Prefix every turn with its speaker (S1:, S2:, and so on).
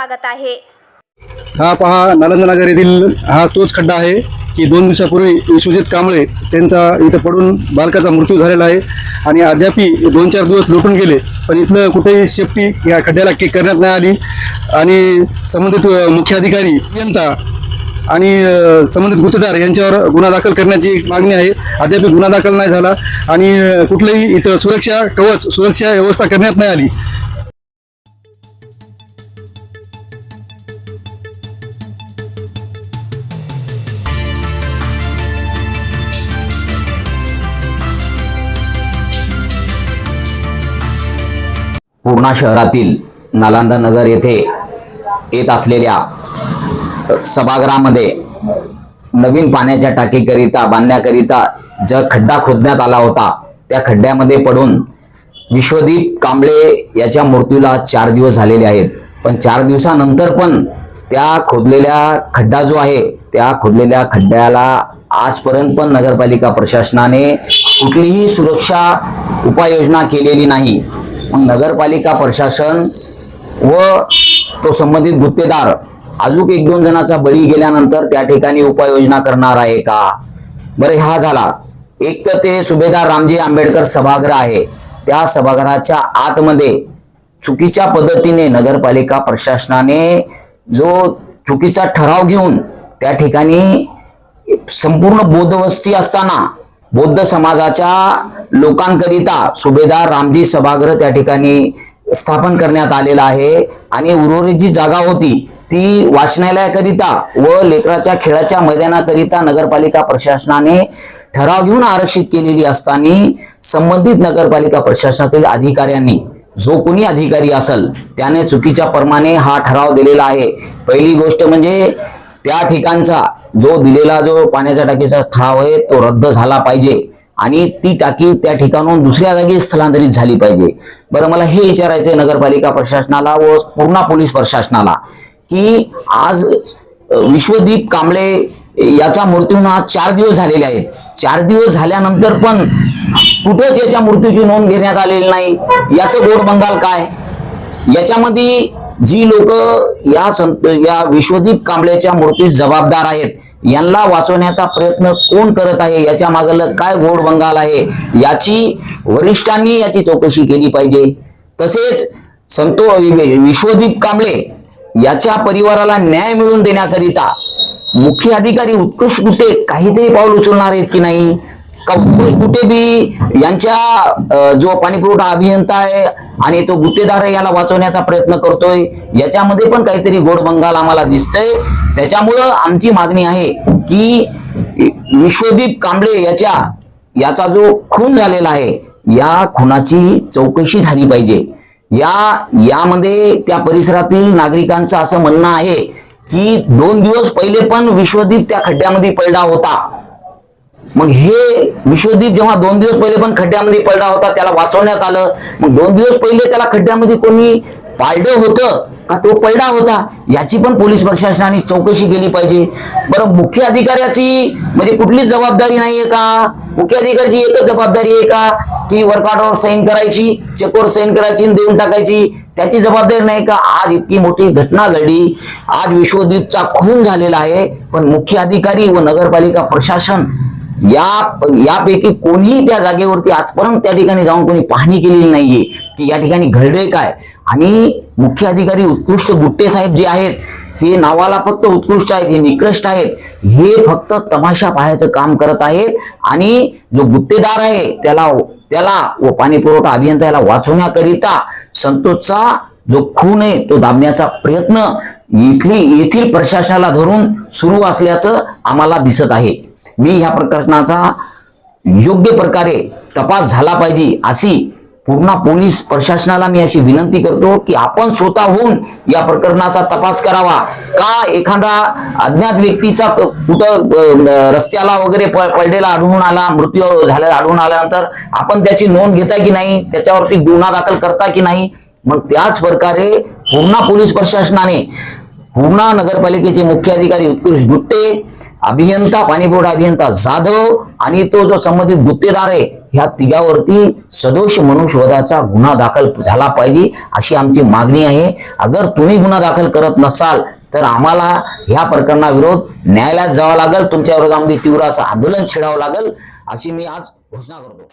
S1: स्वागत आहे.
S2: हा पहा नालंदा नगर येथील हा तोच खड्डा आहे की दोन दिवसापूर्वी विश्वजित कांबळे त्यांचा इथं पडून बालकाचा मृत्यू झालेला आहे आणि अद्यापी दोन चार दिवस लोटून गेले पण इथलं कुठेही सेफ्टी या खड्ड्याला के करण्यात नाही आली. आणि संबंधित मुख्य अधिकारी अभियंता आणि संबंधित गुत्तेदार यांच्यावर गुन्हा दाखल करण्याची मागणी आहे. अद्याप गुन्हा दाखल नाही झाला आणि कुठलंही इथं सुरक्षा कवच सुरक्षा व्यवस्था करण्यात नाही आली.
S3: पूर्णा शहरातील नालंदा नगर येथे येत असलेल्या सभागृहामध्ये नवीन पाण्याच्या टाकीकरिता बांधण्याकरिता जो खड्डा खोदण्यात आला होता त्या खड्ड्यामध्ये पडून विश्वदीप कांबळे याच्या मृत्यूला चार दिवस झालेले आहेत. पण चार दिवसानंतर पण त्या खोदलेल्या खड्डा जो आहे त्या खोदलेल्या खड्ड्याला आजपर्यंत पण नगरपालिका प्रशासनाने कुठलीही सुरक्षा उपाययोजना केलेली नाही. मग नगरपालिका प्रशासन व तो संबंधित गुत्तेदार अजून एक दोन जणाचा बळी गेल्यानंतर त्या ठिकाणी उपाययोजना करणार आहे का? बरं हा झाला. एक तर ते सुभेदार रामजी आंबेडकर सभागृह आहे. त्या सभागृहाच्या आतमध्ये चुकीच्या पद्धतीने नगरपालिका प्रशासनाने जो चुकीचा ठराव घेऊन त्या ठिकाणी संपूर्ण बोधवस्ती असताना बौद्ध समाजाच्या लोकांकरिता सुभेदार रामजी सभागृह त्या ठिकाणी स्थापन करण्यात आलेला आहे. आणि उर्वरित जी जागा होती ती वाचनालयाकरिता व लेकराच्या खेळाच्या मैदानाकरिता नगरपालिका प्रशासनाने ठराव घेऊन आरक्षित केलेली असताना संबंधित नगरपालिका प्रशासनातील अधिकाऱ्यांनी जो कोणी अधिकारी असेल त्याने चुकीच्या प्रमाणे हा ठराव दिलेला आहे. पहिली गोष्ट म्हणजे त्या ठिकाणचा जो दिलेला जो पाण्याच्या टाकीचा ठराव आहे तो रद्द झाला पाहिजे. आणि ती टाकी त्या ठिकाणून दुसऱ्या जागी स्थलांतरित झाली पाहिजे. बरं मला हे विचारायचं नगरपालिका प्रशासनाला व पूर्णा पोलीस प्रशासनाला की आज विश्वदीप कांबळे याचा मृत्यू आज चार दिवस झालेले आहेत. चार दिवस झाल्यानंतर पण कुठंच याच्या मृत्यूची नोंद घेण्यात आलेली नाही. याचं गोड बंगाल काय? याच्यामध्ये जी लोक या संत या विश्वदीप कांबळेच्या मूर्तीस जबाबदार आहेत यांना वाचवण्याचा प्रयत्न कोण करत आहे याच्या मागलं काय गोड बंगाल आहे याची वरिष्ठांनी याची चौकशी केली पाहिजे. तसेच संतो विश्वदीप कांबळे याच्या परिवाराला न्याय मिळवून देण्याकरिता मुख्य अधिकारी उत्कृष्ट कुठे काहीतरी पाऊल उचलणार आहेत की नाही? कुठे बी यांच्या जो पाणीपुरवठा अभियंता आहे आणि तो गुत्तेदार आहे याला वाचवण्याचा प्रयत्न करतोय याच्यामध्ये पण काहीतरी गोड बंगाल आम्हाला दिसतंय. त्याच्यामुळं आमची मागणी आहे की विश्वदीप कांबळे याच्या याचा जो खून झालेला आहे या खुनाची चौकशी झाली पाहिजे. या यामध्ये त्या परिसरातील नागरिकांचं असं म्हणणं आहे की दोन दिवस पहिले पण विश्वदीप त्या खड्ड्यामध्ये पडला होता. मग हे विश्वदीप जेव्हा दोन दिवस पहिले पण खड्ड्यामध्ये पडला होता त्याला वाचवण्यात आलं. मग दोन दिवस पहिले त्याला खड्ड्यामध्ये कोणी पाळलं होतं का तो पडला होता? याची पण पोलीस प्रशासनाने चौकशी केली पाहिजे. बरं मुख्य अधिकाऱ्याची म्हणजे कुठलीच जबाबदारी नाहीये का? मुख्य अधिकाऱ्याची एकच जबाबदारी आहे का? की वर्कआउटवर साईन करायची चेकवर साईन करायची आणि देऊन टाकायची. त्याची जबाबदारी नाही का? आज इतकी मोठी घटना घडली. आज विश्वदीपचा खून झालेला आहे. पण मुख्य अधिकारी व नगरपालिका प्रशासन या यापैकी कोणीही त्या जागेवरती आजपर्यंत त्या ठिकाणी जाऊन कोणी पाहणी केलेली नाहीये. की या ठिकाणी घडलंय काय? आणि मुख्य अधिकारी उत्कृष्ट गुट्टे साहेब जे आहेत हे नावाला फक्त उत्कृष्ट आहेत हे निकृष्ट आहेत हे फक्त तमाशा पाहायचं काम करत आहेत. आणि जो गुत्तेदार आहे त्याला त्याला व पाणी पुरवठा अभियंता याला वाचवण्याकरिता संतोषचा जो खून आहे तो दाबण्याचा प्रयत्न इथली येथील प्रशासनाला धरून सुरू असल्याचं आम्हाला दिसत आहे. मी ह्या प्रकरणाचा योग्य प्रकारे तपास झाला पाहिजे अशी पूर्ण पोलीस प्रशासनाला मी अशी विनंती करतो की आपण स्वतःहून या प्रकरणाचा तपास करावा. का एखादा अज्ञात व्यक्तीचा कुठं रस्त्याला वगैरे प- पडलेला आढळून आला मृत्यू झालेला आढळून आल्यानंतर आपण त्याची नोंद घेता की नाही त्याच्यावरती गुन्हा दाखल करता की नाही? मग त्याच प्रकारे पूर्णा पोलीस प्रशासनाने पूर्णा नगरपालिकेचे मुख्य अधिकारी उत्कृष्ट गुट्टे अभियंता पाणीपुर अभियंता जाधव आणि तो जो संबंधित गुत्तेदार आहे ह्या तिघावरती सदोष मनुष्यवधाचा गुन्हा दाखल झाला पाहिजे अशी आमची मागणी आहे. अगर तुम्ही गुन्हा दाखल करत नसाल तर आम्हाला ह्या प्रकरणाविरोध न्यायालयात जावं लागेल तुमच्या विरोधामध्ये तीव्र असं आंदोलन छेडावं लागेल अशी मी आज घोषणा करतो.